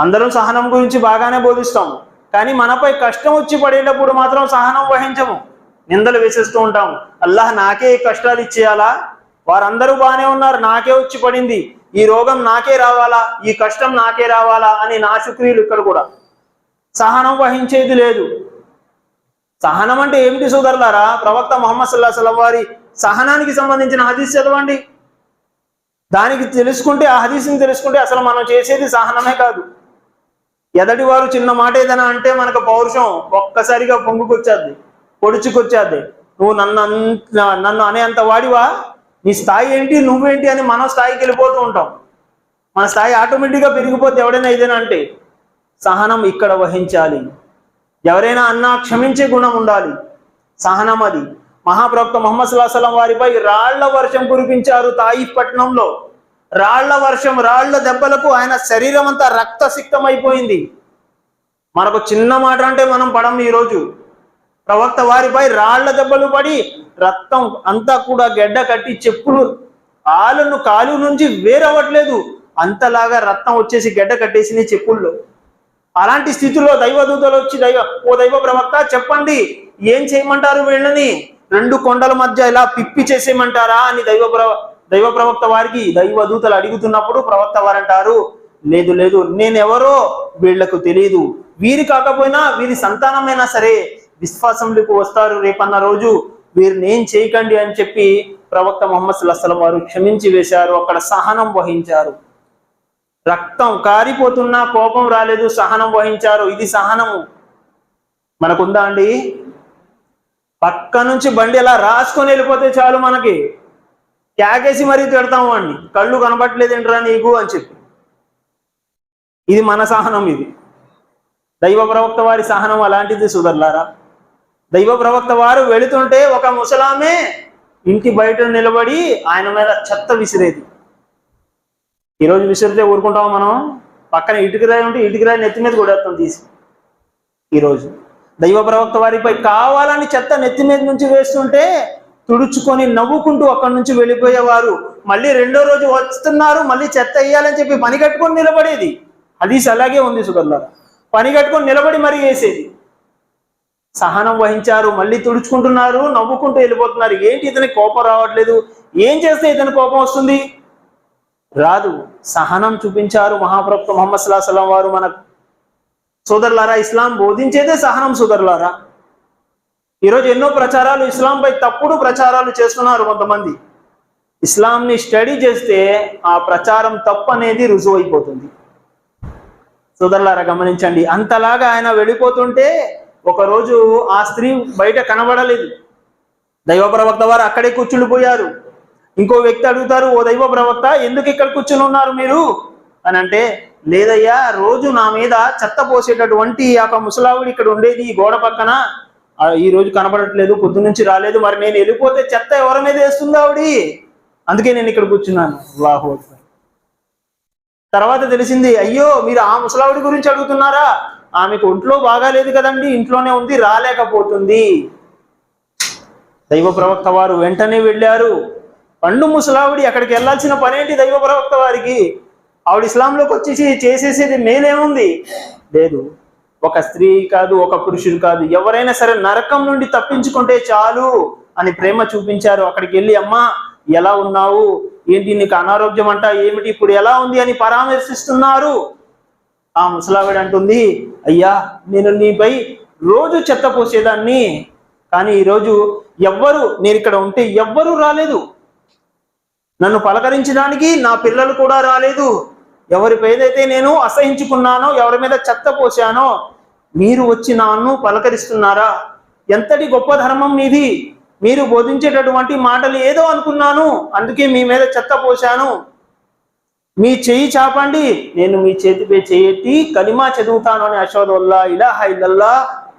అందరం సహనం గురించి బాగానే బోధిస్తాం. కానీ మనపై కష్టం వచ్చి పడేటప్పుడు మాత్రం సహనం వహించము. నిందలు వేసేస్తూ ఉంటాము. అల్లాహ్ నాకే ఈ కష్టాలు ఇచ్చేయాలా? వారందరూ బాగానే ఉన్నారు నాకే వచ్చి పడింది. ఈ రోగం నాకే రావాలా? ఈ కష్టం నాకే రావాలా? అని నా శుక్రియులు ఇక్కడ కూడా. సహనం వహించేది లేదు. సహనం అంటే ఏమిటి సోదరులారా? ప్రవక్త మొహమ్మద్ సల్లాహ్ సలం వారి సహనానికి సంబంధించిన హదీస్ చదవండి. దానికి తెలుసుకుంటే ఆ హదీస్ని తెలుసుకుంటే అసలు మనం చేసేది సహనమే కాదు. ఎదటి వారు చిన్న మాట ఏదైనా అంటే మనకు పౌరుషం ఒక్కసారిగా పొంగుకొచ్చేద్ది పొడుచుకొచ్చేద్ది. నువ్వు నన్ను అంత నన్ను అనేంత వాడివా? నీ స్థాయి ఏంటి నువ్వేంటి అని మనం స్థాయికి వెళ్ళిపోతూ ఉంటాం. మన స్థాయి ఆటోమేటిక్గా పెరిగిపోతే ఎవడైనా ఏదైనా అంటే సహనం ఇక్కడ వహించాలి. ఎవరైనా అన్నా క్షమించే గుణం ఉండాలి. సహనం అది మహాప్రవక్త మొహమ్మద్ సుల్లాహం వారిపై రాళ్ళ వర్షం కురిపించారు తాయిఫ్ పట్టణంలో. రాళ్ళ వర్షం రాళ్ళ దెబ్బలకు ఆయన శరీరం అంతా రక్తసిక్తమైపోయింది. మనకు చిన్న మాట అంటే మనం పడం ఈరోజు. ప్రవక్త వారిపై రాళ్ళ దెబ్బలు పడి రక్తం అంతా కూడా గెడ్డ కట్టి చెప్పులు ఆలను కాలు నుంచి వేరవ్వట్లేదు. అంతలాగా రక్తం వచ్చేసి గెడ్డ కట్టేసింది చెప్పుల్లో. అలాంటి స్థితిలో దైవదూతలు వచ్చి దైవ ఓ దైవ ప్రవక్త చెప్పండి. ఏం చేయమంటారు వీళ్ళని? రెండు కొండల మధ్య ఇలా పిప్పి చేసేయమంటారా? అని దైవ ప్రవ దైవ ప్రవక్త వారికి దైవ దూతలు అడుగుతున్నప్పుడు ప్రవక్త వారంటారు లేదు లేదు నేనెవరో వీళ్ళకు తెలియదు వీరి కాకపోయినా వీరి సంతానమైనా సరే విశ్వాసంలోకి వస్తారు రేపన్న రోజు. వీరిని ఏం చేయకండి అని చెప్పి ప్రవక్త మొహమ్మద్ సుల్లాహం వారు క్షమించి వేశారు. అక్కడ సహనం వహించారు. రక్తం కారిపోతున్నా కోపం రాలేదు సహనం వహించారు. ఇది సహనము. మనకుందా అండి? పక్క నుంచి బండి ఎలా రాసుకొని వెళ్ళిపోతే చాలు మనకి. త్యాగేసి మరీ తిడతాం వాడిని కళ్ళు కనబట్టలేదేంట్రా నీకు అని చెప్పి. ఇది మన సహనం ఇది. దైవ ప్రవక్త వారి సహనం అలాంటిది సుధర్లారా దైవ ప్రవక్త వారు వెళుతుంటే ఒక ముసలామే ఇంటి బయట నిలబడి ఆయన మీద చెత్త విసిరేది. ఈరోజు విసిరితే ఊరుకుంటాం మనం? పక్కన ఇటుకరాయి ఉంటే ఇటుకరాయి నెత్తి మీద కొడేస్తాం తీసి. ఈరోజు దైవ ప్రవక్త వారిపై కావాలని చెత్త నెత్తి మీద నుంచి వేస్తుంటే తుడుచుకొని నవ్వుకుంటూ అక్కడి నుంచి వెళ్ళిపోయేవారు. మళ్ళీ రెండో రోజు వస్తున్నారు మళ్ళీ చెత్త వేయాలని చెప్పి పని కట్టుకొని నిలబడేది. హదీస్ అలాగే ఉంది సుగర్లా పని కట్టుకొని నిలబడి మరీ వేసేది. సహనం వహించారు మళ్ళీ తుడుచుకుంటున్నారు నవ్వుకుంటూ వెళ్ళిపోతున్నారు. ఏంటి ఇతనికి కోపం రావట్లేదు? ఏం చేస్తే ఇతని కోపం వస్తుంది? రాదు. సహనం చూపించారు మహాప్రభు మొహమ్మద్ సల్లాహం వారు మన సోదరులారా ఇస్లాం బోధించేదే సహనం సోదరులారా ఈరోజు ఎన్నో ప్రచారాలు ఇస్లాంపై తప్పుడు ప్రచారాలు చేస్తున్నారు కొంతమంది. ఇస్లాంని స్టడీ చేస్తే ఆ ప్రచారం తప్పు అనేది రుజువు అయిపోతుంది సోదరులారా గమనించండి. అంతలాగా ఆయన వెళ్ళిపోతుంటే ఒకరోజు ఆ స్త్రీ బయట కనబడలేదు. దైవ ప్రవక్త వారు అక్కడే కూర్చుండిపోయారు ఇంకో వ్యక్తి అడుగుతారు ఓ దైవ ప్రవక్త ఎందుకు ఇక్కడ కూర్చుని ఉన్నారు మీరు? అని అంటే లేదయ్యా రోజు నా మీద చెత్త పోసేటటువంటి ఆ ముసలావుడు ముసలావిడి ఇక్కడ ఉండేది గోడ పక్కన. ఈ రోజు కనబడట్లేదు పొద్దు నుంచి రాలేదు మరి నేను వెళ్ళిపోతే చెత్త ఎవరి మీద వేస్తుంది ఆవిడి? అందుకే నేను ఇక్కడ కూర్చున్నాను. అల్లాహు తర్వాత తెలిసింది అయ్యో మీరు ఆ ముసలావిడి గురించి అడుగుతున్నారా? ఆమెకు ఒంట్లో బాగాలేదు కదండి ఇంట్లోనే ఉంది రాలేకపోతుంది. దైవ ప్రవక్త వారు వెంటనే వెళ్ళారు. పండు ముసలావిడి అక్కడికి వెళ్ళాల్సిన పనేంటి దైవ ప్రవక్త వారికి? ఆవిడ ఇస్లాంలోకి వచ్చేసి చేసేసేది మేలేముంది లేదు. ఒక స్త్రీ కాదు ఒక పురుషుడు కాదు ఎవరైనా సరే నరకం నుండి తప్పించుకుంటే చాలు అని ప్రేమ చూపించారు. అక్కడికి వెళ్ళి అమ్మా ఎలా ఉన్నావు? ఏంటి నీకు అనారోగ్యం అంట? ఏమిటి? ఇప్పుడు ఎలా ఉంది? అని పరామర్శిస్తున్నారు. ఆ ముసలావిడ అంటుంది అయ్యా నేను నీపై రోజు చెత్త పోసేదాన్ని. కానీ ఈరోజు ఎవ్వరు నేను ఇక్కడ ఉంటే ఎవ్వరూ రాలేదు. నన్ను పలకరించడానికి నా పిల్లలు కూడా రాలేదు. ఎవరి పేదైతే నేను అసహించుకున్నానో ఎవరి మీద చెత్త పోసానో మీరు వచ్చి నన్ను పలకరిస్తున్నారా? ఎంతటి గొప్ప ధర్మం మీది? మీరు బోధించేటటువంటి మాటలు ఏదో అనుకున్నాను అందుకే మీ మీద చెత్త పోశాను. మీ చెయ్యి చాపండి నేను మీ చేతిపై చేయెట్టి కలిమా చదువుతాను అని అషోదుల్లా ఇలా ఇల్లల్లా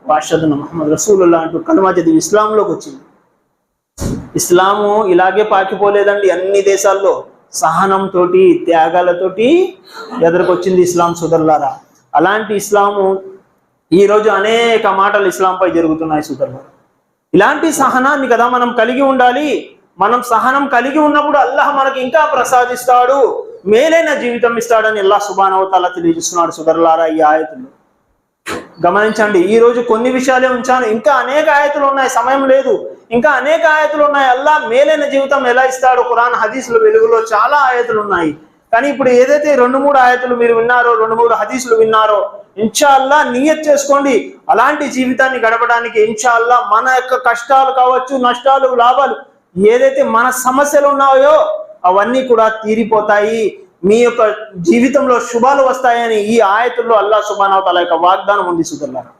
వాషద్ మహమ్మద్ రసూలుల్లా అంటూ కలిమా చదివి ఇస్లాంలోకి వచ్చింది. ఇస్లాము ఇలాగే పాకిపోలేదండి అన్ని దేశాల్లో. సహనంతోటి త్యాగాలతోటి ఎదురుకొచ్చింది ఇస్లాం సుదర్లారా. అలాంటి ఇస్లాము ఈ రోజు అనేక మాటలు ఇస్లాంపై జరుగుతున్నాయి సుదర్లారా. ఇలాంటి సహనాన్ని కదా మనం కలిగి ఉండాలి. మనం సహనం కలిగి ఉన్నప్పుడు అల్లాహ్ మనకి ఇంకా ప్రసాదిస్తాడు. మేలైన జీవితం ఇస్తాడని అల్లా సుబానవతాల తెలియజేస్తున్నాడు సుదర్లారా ఈ ఆయతులు. గమనించండి ఈ రోజు కొన్ని విషయాలే ఉంచాను. ఇంకా అనేక ఆయతులు ఉన్నాయి సమయం లేదు. ఇంకా అనేక ఆయతులు ఉన్నాయి. అల్లా మేలైన జీవితం ఎలా ఇస్తాడు ఖురాన్ హదీసుల వెలుగులో చాలా ఆయతులు ఉన్నాయి. కానీ ఇప్పుడు ఏదైతే రెండు మూడు ఆయతులు మీరు విన్నారో రెండు మూడు హదీసులు విన్నారో ఇన్షాల్లా నియత్ చేసుకోండి. అలాంటి జీవితాన్ని గడపడానికి ఇన్షాల్లా మన యొక్క కష్టాలు కావచ్చు నష్టాలు లాభాలు ఏదైతే మన సమస్యలు ఉన్నాయో అవన్నీ కూడా తీరిపోతాయి. మీ యొక్క జీవితంలో శుభాలు వస్తాయని ఈ ఆయతుల్లో అల్లా సుబానవతాల యొక్క వాగ్దానం ఉంది సుదర్లారా